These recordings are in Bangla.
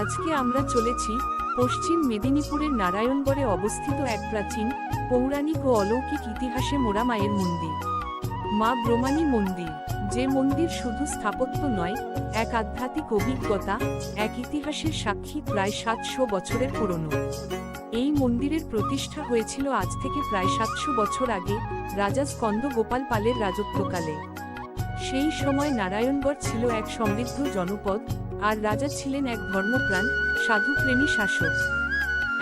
আজকে আমরা চলেছি পশ্চিম মেদিনীপুরের নারায়ণগড়ে অবস্থিত এক প্রাচীন, পৌরাণিক ও অলৌকিক ইতিহাসে মোরা মায়ের মন্দির। মা ব্রহ্মাণী মন্দির, যে মন্দির শুধু স্থাপত্য নয়, এক আধ্যাত্মিক অভিজ্ঞতা, এক ইতিহাসের সাক্ষী প্রায় সাতশো বছরের পুরনো। এই মন্দিরের প্রতিষ্ঠা হয়েছিল আজ থেকে প্রায় সাতশো বছর আগে রাজা স্কন্দ গোপাল পালের রাজত্বকালে। সেই সময় নারায়ণগড় ছিল এক সমৃদ্ধ জনপদ আর রাজা ছিলেন এক ধর্মপ্রাণ, সাধুপ্রেমী শাসক।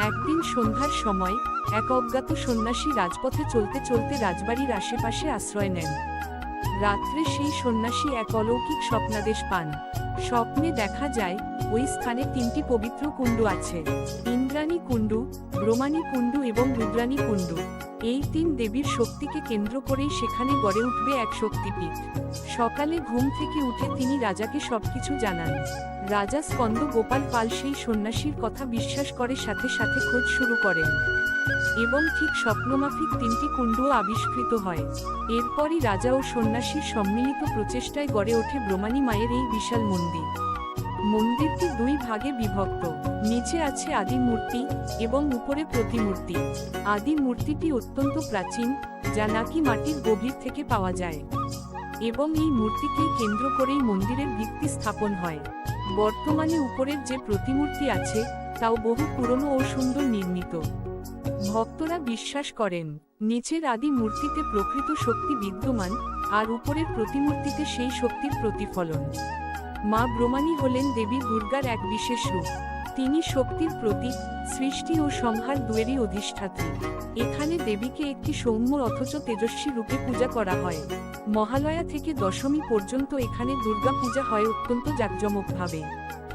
একদিন সন্ধ্যার সময় এক অজ্ঞাত সন্ন্যাসী রাজপথে চলতে চলতে রাজবাড়ির আশেপাশে আশ্রয় নেন। রাত্রে সেই সন্ন্যাসী এক অলৌকিক স্বপ্নাদেশ পান। স্বপ্নে দেখা যায়, ওই স্থানে তিনটি পবিত্র কুণ্ডু আছে। ইন্দ্রাণী কুণ্ডু, ব্রহ্মাণী কুণ্ডু এবং রুদ্রাণী কুণ্ডু। এই তিন দেবীর শক্তিকে কেন্দ্র করেই সেখানে গড়ে উঠবে এক শক্তিপীঠ। সকালে ঘুম থেকে উঠে তিনি রাজাকে সবকিছু জানান। রাজা স্কন্দ গোপাল পাল সেই সন্ন্যাসীর কথা বিশ্বাস করে সাথে সাথে খোঁজ শুরু করেন। এবং ঠিক স্বপ্নমাফিক তিনটি কুণ্ডও আবিষ্কৃত হয়। এরপরই রাজা ও সন্ন্যাসীর সম্মিলিত প্রচেষ্টায় গড়ে ওঠে ব্রহ্মাণী মায়ের এই বিশাল মন্দির। মন্দিরটি দুই ভাগে বিভক্ত। নিচে আছে আদি মূর্তি এবং উপরে প্রতিমূর্তি। আদি মূর্তিটি অত্যন্ত প্রাচীন, যা নাকি মাটির গভীর থেকে পাওয়া যায়। এবং এই মূর্তিকে কেন্দ্র করেই মন্দিরের ভিত্তি স্থাপন হয়। বর্তমানে উপরের যে প্রতিমূর্তি আছে, তাও বহু পুরনো ও সুন্দর নির্মিত। ভক্তরা বিশ্বাস করেন, নিচের আদি মূর্তিতে প্রকৃত শক্তি বিদ্যমান, আর উপরের প্রতিমূর্তিতে সেই শক্তির প্রতিফলন। মা ব্রহ্মাণী হলেন দেবী দুর্গার এক বিশেষ রূপ। তিনি শক্তির প্রতীক সৃষ্টি ও সংহার দুয়েরই অধিষ্ঠাত্রী এখানে দেবীকে একটি সৌম্য অথচ তেজস্বী রূপে পূজা করা হয়। মহালয়া থেকে দশমী পর্যন্ত এখানে দুর্গা পূজা হয় অত্যন্ত জাঁকজমকভাবে।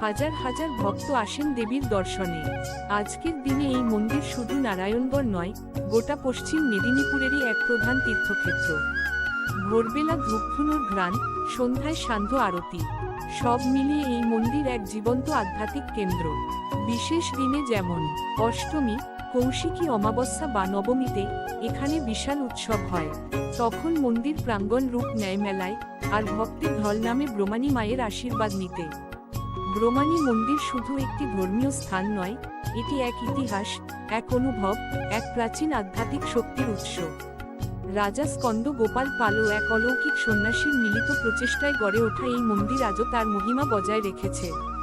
হাজার হাজার ভক্ত আসেন দেবীর দর্শনে। আজকের দিনে এই মন্দির শুধু নারায়ণগড় নয়, গোটা পশ্চিম মেদিনীপুরেরই এক প্রধান তীর্থক্ষেত্র। ভোরবেলা ধূপধুনোর ঘ্রাণ, সন্ধ্যায় সান্ধ্য আরতি। সব মিলিয়ে এই মন্দির এক জীবন্ত আধ্যাত্মিক কেন্দ্র। বিশেষ দিনে যেমন অষ্টমী, কৌশিকী অমাবস্যা বা নবমীতে এখানে বিশাল উৎসব হয়। তখন মন্দির প্রাঙ্গণ রূপ নেয় মেলায় আর ভক্তের ঢল নামে ব্রহ্মাণী মায়ের আশীর্বাদ নিতে। ব্রহ্মাণী মন্দির শুধু একটি ধর্মীয় স্থান নয়, এটি এক ইতিহাস, এক অনুভব, এক প্রাচীন আধ্যাত্মিক শক্তির উৎস। রাজা স্কন্দ গোপাল পাল এক অলৌকিক সন্ন্যাসীর মিলিত প্রচেষ্টায় গড়ে ওঠা এই মন্দির আজও তার মহিমা বজায় রেখেছে।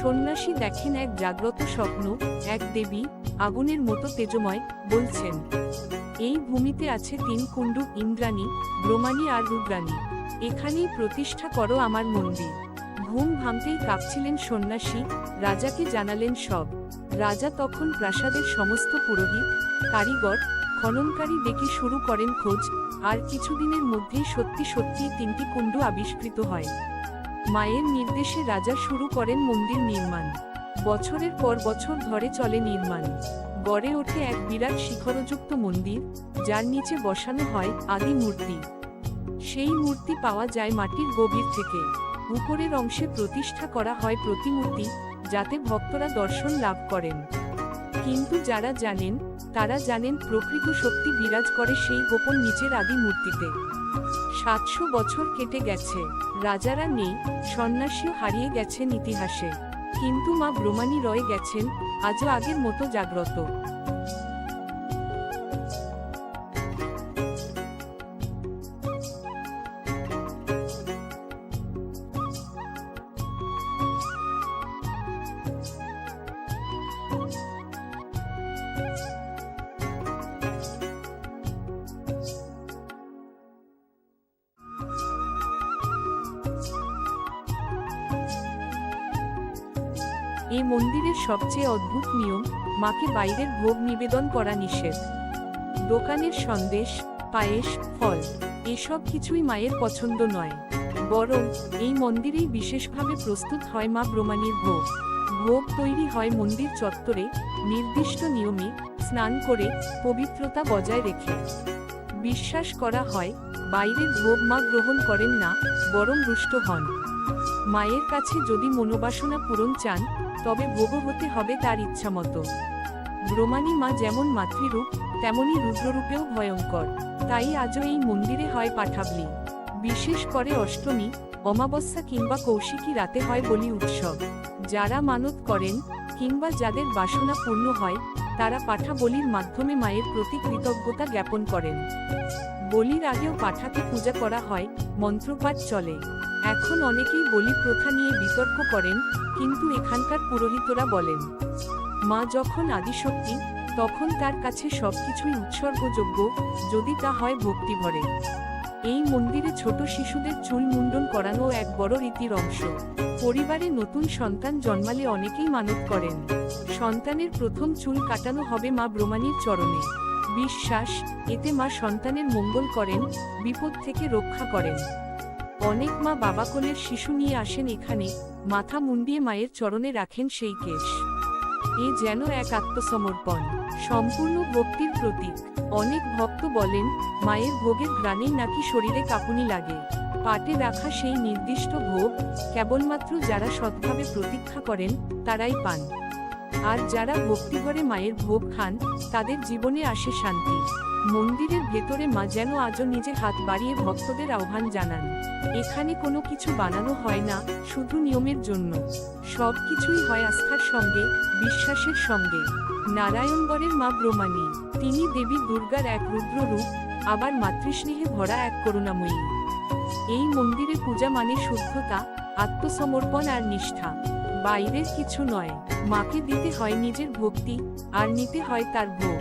সন্ন্যাসী দেখেন এক জাগ্রত স্বপ্ন, এক দেবী, আগুনের মতো তেজময়, বলছেন, এই ভূমিতে আছে তিন কুণ্ডু, ইন্দ্রাণী, ব্রহ্মাণী আর রুদ্রাণী। এখানেই প্রতিষ্ঠা করো আমার মন্দির। ঘুম ভাঙতেই কাঁপছিলেন সন্ন্যাসী, রাজাকে জানালেন সব। রাজা তখন প্রাসাদের সমস্ত পুরোহিত, কারিগর, খননকারী ডেকে শুরু করেন খোঁজ, আর কিছুদিনের মধ্যেই সত্যি সত্যি তিনটি কুণ্ডু আবিষ্কৃত হয়। মায়ের নির্দেশে রাজা শুরু করেন মন্দির নির্মাণ। বছরের পর বছর ধরে চলে নির্মাণ। গড়ে ওঠে এক বিরাট শিখরযুক্ত মন্দির, যার নিচে বসানো হয় আদি মূর্তি। সেই মূর্তি পাওয়া যায় মাটির গভীর থেকে। উপরের অংশে প্রতিষ্ঠা করা হয় প্রতিমূর্তি, যাতে ভক্তরা দর্শন লাভ করেন। কিন্তু যারা জানেন তারা জানেন প্রকৃত শক্তি বিরাজ করে সেই গোপন নিচের আদি মূর্তিতে। সাতশো বছর কেটে গেছে। রাজারা নেই, সন্ন্যাসীও হারিয়ে গেছেন ইতিহাসে। কিন্তু মা ব্রহ্মাণী রয়ে গেছেন, আজও আগের মতো জাগ্রত। এই মন্দিরের সবচেয়ে অদ্ভুত নিয়ম, মাকে বাইরের ভোগ নিবেদন করা নিষেধ। দোকানের সন্দেশ, পায়েস, ফল, এসব কিছুই মায়ের পছন্দ নয়। বরং, এই মন্দিরেই বিশেষভাবে প্রস্তুত হয় মা ব্রহ্মাণীর ভোগ। ভোগ তৈরি হয় মন্দির চত্বরে, নির্দিষ্ট নিয়মে, স্নান করে, পবিত্রতা বজায় রেখে। বিশ্বাস করা হয়, বাইরের ভোগ মা গ্রহণ করেন না, বরং রুষ্ট হন। মায়ের কাছে যদি মনোবাসনা পূরণ চান তবে ভোগও হতে হবে তার ইচ্ছামতো। ব্রহ্মাণী মা যেমন মাতৃরূপ, তেমনি রুদ্ররূপেও ভয়ঙ্কর। তাই আজও এই মন্দিরে হয় পাঠাবলি। বিশেষ করে অষ্টমী, অমাবস্যা কিংবা কৌশিকী রাতে হয় বলি উৎসব। যারা মানত করেন, কিংবা যাদের বাসনা পূর্ণ হয়, তারা পাঠা বলির মাধ্যমে মায়ের প্রতি কৃতজ্ঞতা জ্ঞাপন করেন। বলির আগেও পাঠাকে পূজা করা হয়, মন্ত্রপাঠ চলে। এখন অনেকেই বলি প্রথা নিয়ে বিতর্ক করেন, কিন্তু এখানকার পুরোহিতরা বলেন, মা যখন আদিশক্তি, তখন তার কাছে সবকিছুই উৎসর্গযোগ্য, যদি তা হয় ভক্তি ভরে। এই মন্দিরে ছোট শিশুদের চুল মুন্ডন করানো এক বড় রীতির অংশ। পরিবারে নতুন সন্তান জন্মালে অনেকেই মানত করেন। সন্তানের প্রথম চুল কাটানো হবে মা ব্রহ্মাণীর চরণে। বিশ্বাস, এতে মা সন্তানের মঙ্গল করেন, বিপদ থেকে রক্ষা করেন। অনেক মা বাবা কোলের শিশু নিয়ে আসেন এখানে, মাথা মুন্ডিয়ে মায়ের চরণে রাখেন সেই কেশ। এ যেন এক আত্মসমর্পণ, সম্পূর্ণ ভক্তির প্রতীক। অনেক ভক্ত বলেন, মায়ের ভোগের ঘ্রাণেই নাকি শরীরে কাঁপুনি লাগে। পাটে রাখা সেই নির্দিষ্ট ভোগ, কেবলমাত্র যারা সৎভাবে প্রতীক্ষা করেন, তারাই পান। আর যারা ভক্তিঘরে মায়ের ভোগ খান, তাদের জীবনে আসে শান্তি। মন্দিরের ভেতরে মা যেন আজও নিজে হাত বাড়িয়ে ভক্তদের আহ্বান জানান। এখানে কোনো কিছু বানানো হয় না, শুধু নিয়মের জন্য। সব কিছুই হয় আস্থার সঙ্গে, বিশ্বাসের সঙ্গে। নারায়ণগড়ের মা ব্রহ্মাণী, তিনি দেবী দুর্গার এক রুদ্র রূপ, আবার মাতৃস্নেহে ভরা এক করুণাময়ী। এই মন্দিরে পূজা মানে শুদ্ধতা, আত্মসমর্পণ আর নিষ্ঠা। বাইরের কিছু নয়। মাকে দিতে হয় নিজের ভক্তি, আর নিতে হয় তার ভোগ।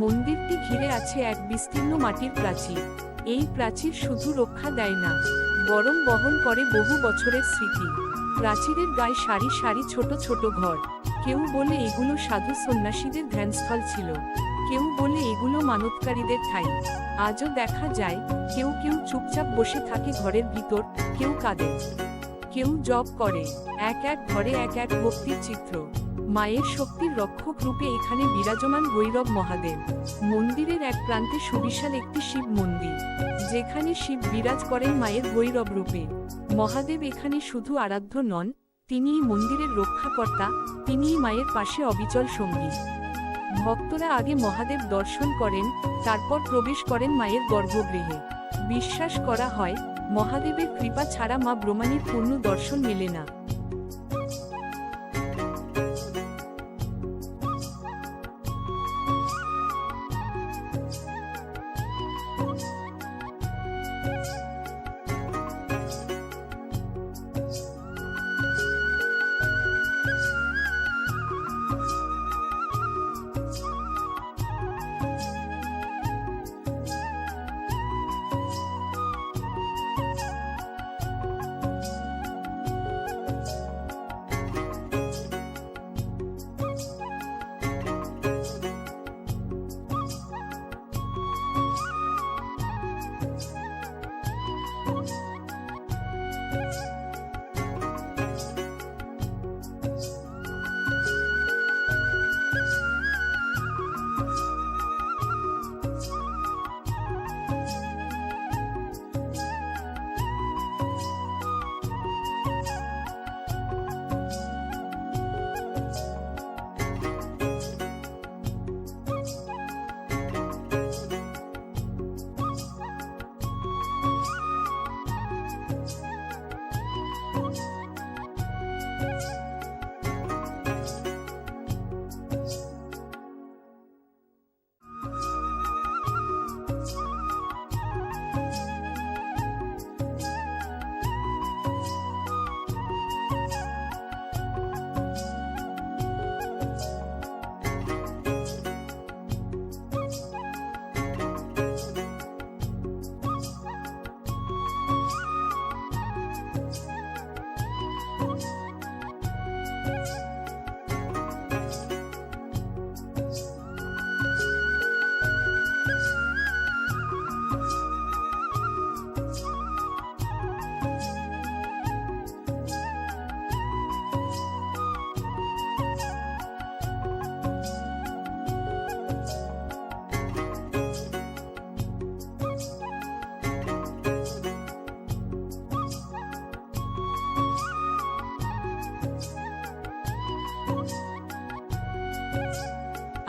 মন্দিরটি ঘিরে আছে এক বিস্তীর্ণ মাটির প্রাচীর। এই প্রাচীর শুধু রক্ষা দেয় না, বরং বহন করে বহু বছরের স্মৃতি। প্রাচীরের গায়ে সারি সারি ছোট ছোট ঘর। কেউ বলে এগুলো সাধু সন্ন্যাসীদের ধ্যানস্থল ছিল। কেউ বলে এগুলো মানবকারীদের ঠাই। আজও দেখা যায়, কেউ কেউ চুপচাপ বসে থাকে ঘরের ভিতর, কেউ কাঁদে। কেউ জব করে, এক এক ঘরে এক এক ভক্তির চিত্র। মায়ের শক্তির রক্ষক রূপে এখানে বিরাজমান ভৈরব মহাদেব। মন্দিরের এক প্রান্তে সুবিশাল একটি শিব মন্দির, যেখানে শিব বিরাজ করেন মায়ের ভৈরব রূপে। মহাদেব এখানে শুধু আরাধ্য নন, তিনিই মন্দিরের রক্ষাকর্তা, তিনিই মায়ের পাশে অবিচল সঙ্গী। ভক্তরা আগে মহাদেব দর্শন করেন, তারপর প্রবেশ করেন মায়ের গর্ভগৃহে। বিশ্বাস করা হয়, মহাদেবের কৃপা ছাড়া মা ব্রহ্মাণীর পূর্ণ দর্শন মেলে না।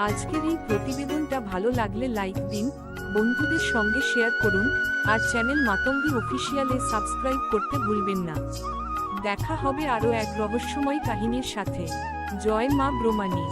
আজকের এই প্রতিবেদনটা ভালো লাগলে লাইক দিন, বন্ধুদের সঙ্গে শেয়ার করুন, আর চ্যানেল মাতঙ্গি অফিসিয়ালে সাবস্ক্রাইব করতে ভুলবেন না। দেখা হবে আরও এক রহস্যময় কাহিনীর সাথে। জয় মা ব্রহ্মাণী।